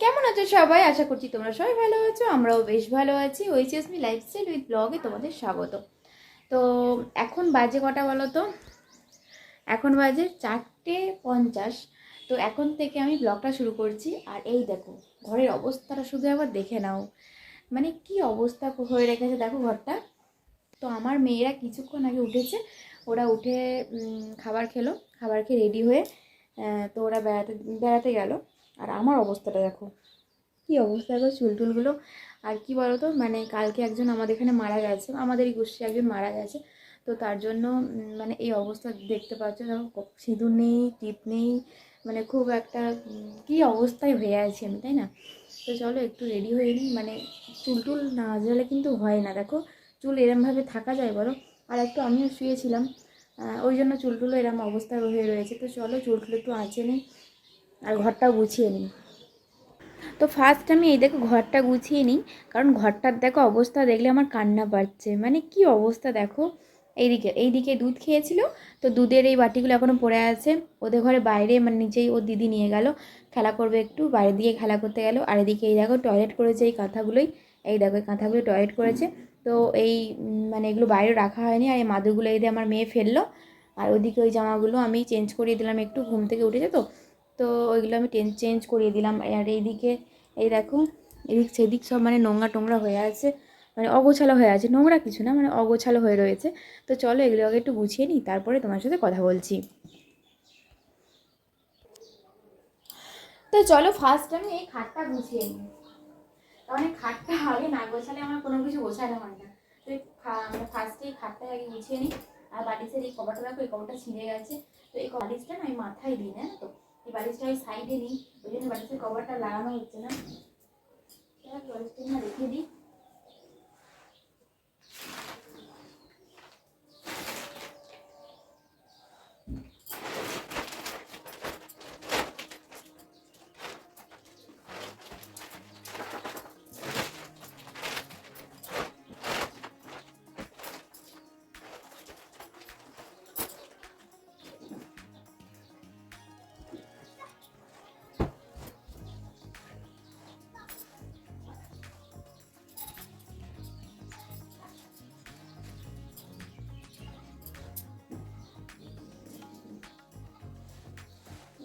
কেমন আছো সবাই? আশা করছি তোমরা সবাই ভালো আছো, আমরাও বেশ ভালো আছি। ওইচএস মি লাইফস্টাইল উইথ ব্লগে তোমাদের স্বাগত। তো এখন বাজে কটা বলো তো এখন বাজে চারটে পঞ্চাশ। তো এখন থেকে আমি ব্লগটা শুরু করছি। আর এই দেখো, ঘরের অবস্থাটা শুধু একবার দেখে নাও। মানে কি অবস্থা হয়ে রেখেছে দেখো ঘরটা। তো আমার মেয়েরা কিছুক্ষণ আগে উঠেছে। ওরা উঠে খাবার খেলো। খাবার খেয়ে রেডি হয়ে তো ওরা বেড়াতে বেড়াতে গেল। আর আমার অবস্থাটা দেখো। কি অবস্থা দেখো চুল টুলগুলো আর কি বলো তো মানে কালকে একজন আমাদের এখানে মারা গেছে, আমাদেরই গোষ্ঠী একজন মারা গেছে। তো তার জন্য মানে এই অবস্থা দেখতে পাচ্ছ, দেখো সিঁদুর নেই, টিপ নেই মানে খুব একটা কি অবস্থায় হয়ে আছি আমি, তাই না? তো চলো একটু রেডি হয়ে নিই মানে চুল টুল না আজরালে কিন্তু হয় না, দেখো। চুল এরমভাবে থাকা যায় বলো? আর একটু আমিও শুয়েছিলাম ওই জন্য চুল টুলো এরম অবস্থায় হয়ে রয়েছে। তো চলো চুল টুল একটু আঁচে নিই। আর ঘরটাও গুছিয়ে নিই। তো ফার্স্ট আমি এই দেখো ঘরটা গুছিয়ে নিই, কারণ ঘরটার দেখো অবস্থা দেখলে আমার কান্না পাচ্ছে মানে কি অবস্থা দেখো? এইদিকে এইদিকে দুধ খেয়েছিল, তো দুধের এই বাটিগুলো এখনও পড়ে আছে। ওদের ঘরে বাইরে মানে নিচেই ওর দিদি নিয়ে গেল। খেলা করবে একটু, বাইরে দিয়ে খেলা করতে গেল। আর এদিকে এই দেখো টয়লেট করেছে এই কাঁথাগুলোই। এই দেখো এই কাঁথাগুলো টয়লেট করেছে। তো এই মানে এগুলো বাইরে রাখা হয়নি। আর এই মাদুরগুলো এই দিয়ে আমার মেয়ে ফেলল। আর ওইদিকে ওই জামাগুলো আমি চেঞ্জ করিয়ে দিলাম একটু, ঘুম থেকে উঠেছে তো। তো ওইগুলো আমি টেন চেঞ্জ করিয়ে দিলাম। আর এইদিকে, এই দেখো, এদিক সেদিক সব মানে নোংরা টোংরা হয়ে আছে। মানে অগোছালো হয়ে আছে। নোংরা কিছু না মানে অগোছালো হয়ে রয়েছে। তো চলো এগুলো আগে একটু গুছিয়ে নিই, তারপরে তোমার সাথে কথা বলছি। তো চলো ফার্স্ট আমি এই খাটটা গুছিয়ে নিই। কারণ এই খাটটা আগে না গোছালে আমার কোনো কিছু গোছানো হয় না। তো ফার্স্টে এই খাটটা আগে গুছিয়ে নিই। আর বালিশের এই কভারটা দেখো, এই কভারটা ছিঁড়ে গেছে। তো এই বালিশটা না আমি মাথায় দিই না তো? এই বালিশটা ওই সাইডে নিই, ওই জন্য বালিশের কভারটা লাগানো হচ্ছে না। বালিশটা রেখে দিই।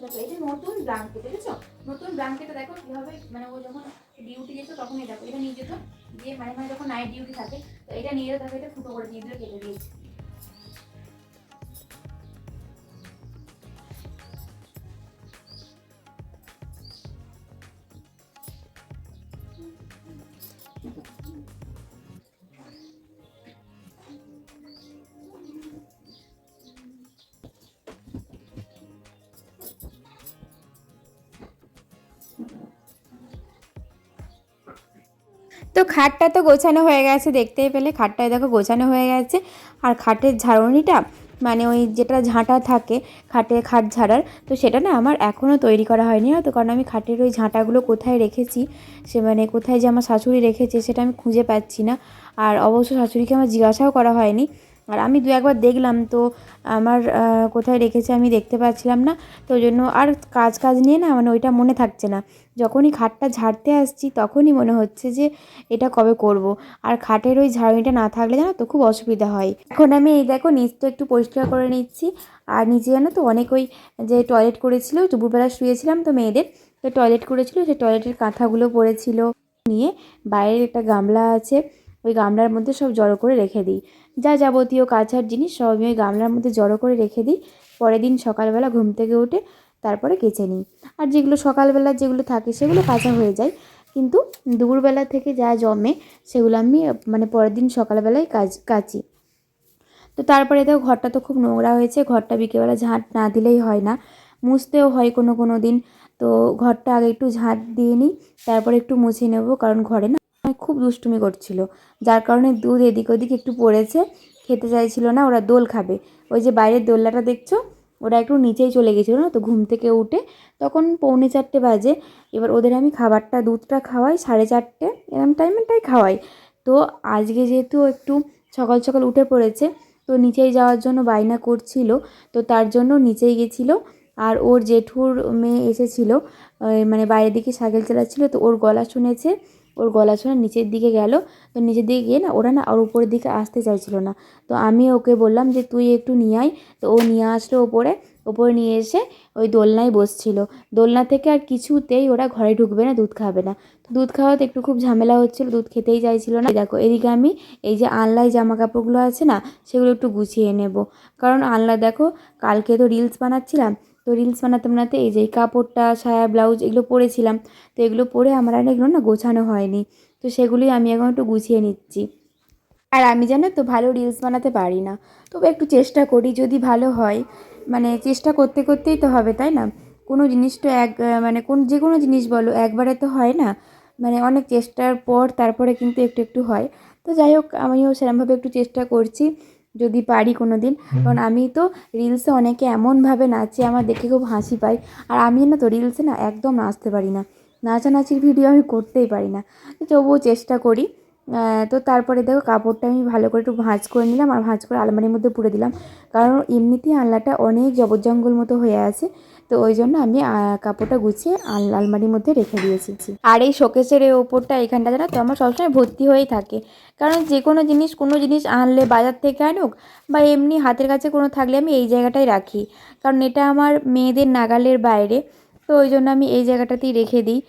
দেখো এটা নতুন ব্ল্যাঙ্কেট দেখেছ? নতুন ব্ল্যাঙ্কেটে দেখো কীভাবে মানে ও যখন ডিউটি যেত তখন এই দেখো, এটা নিয়ে যেত দিয়ে মানে মানে যখন নাইট ডিউটি থাকে, তো এটা নিয়ে যেতে থাকে এটা ফুটো করে দিয়ে দিলে কেটে দিয়েছে। তো খাটটা তো গোছানো হয়ে গেছে, দেখতেই পেলে খাটটায় দেখো গোছানো হয়ে গেছে। আর খাটের ঝাড়নিটা মানে ওই যেটা ঝাঁটা থাকে, খাটে খাট ঝাড়ার, তো সেটা না আমার এখনও তৈরি করা হয়নি তো কারণ আমি খাটের ওই ঝাঁটাগুলো কোথায় রেখেছি, সে মানে কোথায় যে আমার শাশুড়ি রেখেছে, সেটা আমি খুঁজে পাচ্ছি না। আর অবশ্য শাশুড়িকে আমার জিজ্ঞাসাও করা হয়নি। আর আমি দু একবার দেখলাম তো আমার কোথায় রেখেছে আমি দেখতে পাচ্ছিলাম না। তো ওই জন্য আর কাজ কাজ নিয়ে না মানে ওইটা মনে থাকছে না। যখনই খাটটা ঝাড়তে আসছি তখনই মনে হচ্ছে যে এটা কবে করব। আর খাটের ওই ঝাড়ুনিটা না থাকলে জানো তো খুব অসুবিধা হয়। এখন আমি এই দেখো নিচ তো একটু পরিষ্কার করে নিচ্ছি। আর নিচে জানো তো অনেক ওই যে টয়লেট করেছিল, দুপুরবেলা শুয়েছিলাম তো মেয়েদের। তো টয়লেট করেছিল সেই টয়লেটের কাঁথাগুলো পড়েছিল। নিয়ে বাইরের একটা গামলা আছে। ওই গামলার মধ্যে সব জড়ো করে রেখে দিই। যা যাবতীয় কাছার জিনিস সব আমি ওই গামলার মধ্যে জড়ো করে রেখে দিই। পরের দিন সকালবেলা ঘুম থেকে উঠে তারপরে কেচে নিই। আর যেগুলো সকালবেলা যেগুলো থাকে সেগুলো কাঁচা হয়ে যায়। কিন্তু দুপুরবেলা থেকে যা জমে সেগুলো আমি মানে পরের দিন সকালবেলায় কাজ, কাচি। তো তারপরে দেখো ঘরটা তো খুব নোংরা হয়েছে, ঘরটা বিকেলবেলা ঝাঁট না দিলেই হয় না। মুছতেও হয় কোনো কোনো দিন। তো ঘরটা আগে একটু ঝাঁট দিয়ে নিই, তারপরে একটু মুছে নেব, কারণ ঘরে না খুব দুষ্টুমি করছিল। যার কারণে দুধ এদিক ওদিক একটু পড়েছে, খেতে চাইছিল না, ওরা দোল খাবে। ওই যে বাইরের দোলনাটা দেখছ? ওরা একটু নিচেই চলে গেছিল না তো, ঘুম থেকে উঠে। তখন পৌনে চারটে বাজে। এবার ওদের আমি খাবারটা, দুধটা খাওয়াই, সাড়ে চারটে, এরম টাইমটাই খাওয়াই। তো আজকে যেহেতু একটু সকাল সকাল উঠে পড়েছে, তো নিচেই যাওয়ার জন্য বায়না করছিল, তো তার জন্য নিচেই গেছিল। আর ওর জেঠুর মেয়ে এসেছিল মানে বাইরের দিকে সাইকেল চালাচ্ছিল, তো ওর গলা শুনেছে। ওর গলা শুনে নিচের দিকে গেল। তো নিচের দিকে গিয়ে না ওরা না আর উপরের দিকে আসতে চাইছিল না। তো আমি ওকে বললাম যে, তুই একটু নিয়ে আয়। তো ও নিয়ে আসলো ওপরে। ওপরে নিয়ে এসে ওই দোলনায় বসছিল। দোলনা থেকে আর কিছুতেই ওরা ঘরে ঢুকবে না, দুধ খাবে না। তো দুধ খাওয়াতে একটু খুব ঝামেলা হচ্ছিল, দুধ খেতেই চাইছিল না। দেখো, এদিকে আমি এই যে আনলাই জামা কাপড়গুলো আছে না, সেগুলো একটু গুছিয়ে নেব। কারণ আনলা দেখো, কালকে তো রিলস বানাচ্ছিলাম তো রিলস বানাতে বানাতে এই যে কাপড়টা, সায়া ব্লাউজ এগুলো পরেছিলাম। তো এগুলো পরে আমার আর এগুলো না গোছানো হয়নি। তো সেগুলোই আমি এখন একটু গুছিয়ে নিচ্ছি। আর আমি জানো তো ভালো রিলস বানাতে পারি না। তবে একটু চেষ্টা করি যদি ভালো হয়। মানে চেষ্টা করতে করতেই তো হবে, তাই না? কোনো জিনিস তো এক মানে কোন, যে কোনো জিনিস বলো, একবারে তো হয় না। মানে অনেক চেষ্টার পর তারপরে কিন্তু একটু একটু হয়। তো যাই হোক, আমিও সেরকমভাবে একটু চেষ্টা করছি। যদি পারি কোনো দিন কারণ আমি তো রিলসে অনেকে এমনভাবে নাচে আমার দেখে খুব হাসি পায়। আর আমি না তো রিলসে না একদম নাচতে পারি না। নাচানাচির ভিডিও আমি করতেই পারি না। তবুও চেষ্টা করি। তো তারপরে দেখো কাপড়টা আমি ভালো করে একটু ভাঁজ করে নিলাম আর ভাঁজ করে আলমারির মধ্যে পুরে দিলাম। কারণ এমনিতেই আলনাটা অনেক জবরজঙ্গল মতো হয়ে আছে, তো ওই জন্য আমি কাপড়টা গুছিয়ে আল- আলমারির মধ্যে রেখে দিয়েছি। আর এই শোকেসের এই ওপরটা এখানটা জানো তো আমার সবসময় ভর্তি হয়েই থাকে। কারণ যে কোনো জিনিস কোনো জিনিস আনলে, বাজার থেকে আনুক বা এমনি হাতের কাছে কোনো থাকলে আমি এই জায়গাটায় রাখি। কারণ এটা আমার মেয়েদের নাগালের বাইরে, তো ওই জন্য আমি এই জায়গাটাতেই রেখে দিই।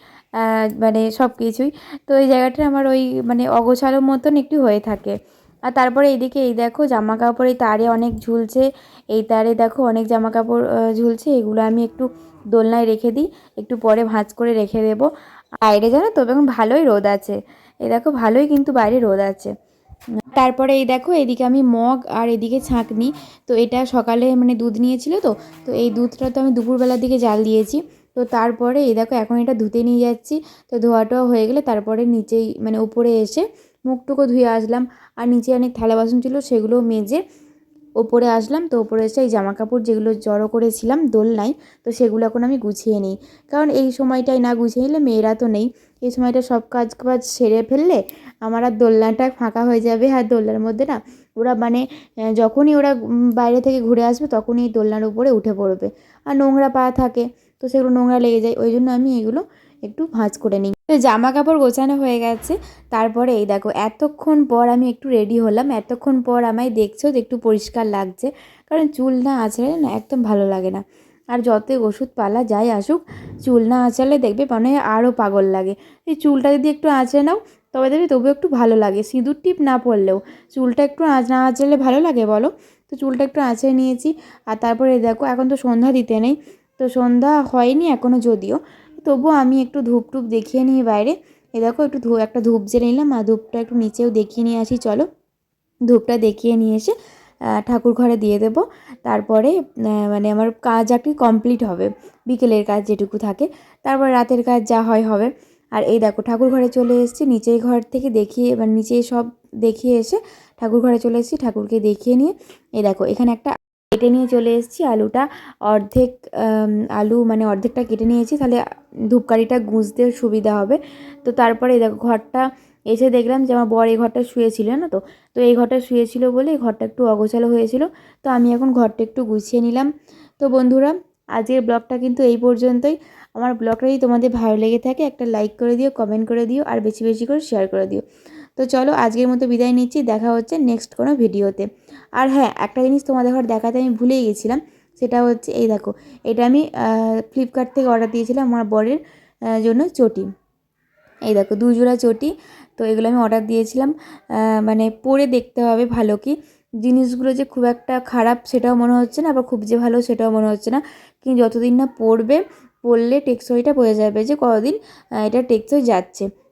মানে সব কিছুই তো এই জায়গাটা আমার ওই মানে অগোছালো মতন একটু হয়ে থাকে। আর তারপরে এইদিকে এই দেখো জামা কাপড় এই তারে অনেক ঝুলছে। এই তারে দেখো অনেক জামা কাপড় ঝুলছে। এগুলো আমি একটু দোলনায় রেখে দিই। একটু পরে ভাঁজ করে রেখে দেবো। বাইরে জানো তো এখন ভালোই রোদ আছে। এই দেখো ভালোই কিন্তু বাইরে রোদ আছে। তারপরে এই দেখো এদিকে আমি মগ আর এদিকে ছাঁকনি। তো এটা সকালে মানে দুধ নিয়েছিল তো। তো এই দুধটা তো আমি দুপুরবেলার দিকে জাল দিয়েছি। তো তারপরে এই দেখো এখন এটা ধুতে নিয়ে যাচ্ছি। তো ধোয়াটাও হয়ে গেলে তারপরে নিচেই মানে উপরে এসে মুখটুকু ধুয়ে আসলাম। আর নিচে অনেক থালা বাসন ছিল সেগুলো মেজে ওপরে আসলাম। তো ওপরে এসে এই জামা কাপড় যেগুলো জড়ো করেছিলাম দোলনায়, তো সেগুলো এখন আমি গুছিয়ে নিই। কারণ এই সময়টায় না গুছিয়ে নিলে মেয়েরা তো নেই। এই সময়টা সব কাজ কাজ সেরে ফেললে আমার আর দোলনাটা ফাঁকা হয়ে যাবে। আর দোলনার মধ্যে না ওরা মানে যখনই ওরা বাইরে থেকে ঘুরে আসবে তখনই দোলনার উপরে উঠে পড়বে। আর নোংরা পা থাকে। তো সেগুলো নোংরা লেগে যায়, ওই জন্য আমি এগুলো একটু ভাঁজ করে নিই। তো জামা কাপড় গোছানো হয়ে গেছে, তারপরে এই দেখো, এতক্ষণ পর আমি একটু রেডি হলাম, এতক্ষণ পর আমায় দেখছ যে একটু পরিষ্কার লাগছে, কারণ চুল না আছড়ে না একদম ভালো লাগে না। আর যতই ওষুধ পালা যাই আসুক, চুল না আঁচড়ালে দেখবে মানে আরও পাগল লাগে। এই চুলটা যদি একটু আঁচড়ে নাও, তবে দেখবে তবু একটু ভালো লাগে, সিঁদুর টিপ না পড়লেও। চুলটা একটু আঁচ, না আঁচড়ালে ভালো লাগে বলো? তো চুলটা একটু আঁচড়ে নিয়েছি, আর তারপরে দেখো, এখন তো সন্ধ্যা দিতে নেই তো সন্ধ্যা হয়নি এখনও যদিও, তবুও আমি একটু ধূপ টুপ দেখিয়ে নিই বাইরে। এ দেখো একটু ধূপ একটা ধূপ জেলে নিলাম, আর ধূপটা একটু নিচেও দেখিয়ে নিয়ে আসি, চলো। ধূপটা দেখিয়ে নিয়ে এসে ঠাকুর ঘরে দিয়ে দেবো। তারপরে মানে আমার কাজ আর কি কমপ্লিট হবে, বিকেলের কাজ যেটুকু থাকে। তারপর রাতের কাজ যা হয় হবে। আর এই দেখো, ঠাকুর ঘরে চলে এসেছি নিচেই ঘর থেকে দেখিয়ে মানে নিচেই সব দেখিয়ে এসে ঠাকুর ঘরে চলে এসেছি, ঠাকুরকে দেখিয়ে নিয়ে। এই দেখো, এখানে একটা কেটে নিয়ে চলে এসেছি। আলুটা অর্ধেক আলু মানে অর্ধেকটা কেটে নিয়েছি, তাহলে ধূপকাঠিটা গুঁজতে সুবিধা হবে। তো তারপরে দেখো ঘরটা এসে দেখলাম যে আমার বর এই ঘরটা শুয়েছিল না তো? তো এই ঘরটা শুয়েছিল বলে এই ঘরটা একটু অগোছালো হয়েছিল। তো আমি এখন ঘরটা একটু গুছিয়ে নিলাম। তো বন্ধুরা, আজকের ব্লগটা কিন্তু এই পর্যন্তই। আমার ব্লগটা যদি তোমাদের ভালো লেগে থাকে, একটা লাইক করে দিও, কমেন্ট করে দিও, আর বেশি বেশি করে শেয়ার করে দিও। তো চলো আজকের মতো বিদায় নিচ্ছি, দেখা হচ্ছে নেক্সট কোনো ভিডিওতে। আর হ্যাঁ একটা জিনিস তোমাদের ঘর দেখাতে আমি ভুলেই গেছিলাম, সেটা হচ্ছে, এই দেখো, এটা আমি ফ্লিপকার্ট থেকে অর্ডার দিয়েছিলাম আমার বরের জন্য চটি। এই দেখো দু জোড়া চটি, তো এগুলো আমি অর্ডার দিয়েছিলাম মানে পরে দেখতে হবে ভালো কি। জিনিসগুলো যে খুব একটা খারাপ সেটাও মনে হচ্ছে না, আবার খুব যে ভালো সেটাও মনে হচ্ছে না। কিন্তু যতদিন না পড়বে, পড়লে টেকসইটা বোঝা যাবে যে কতদিন এটা টেকসই যাচ্ছে।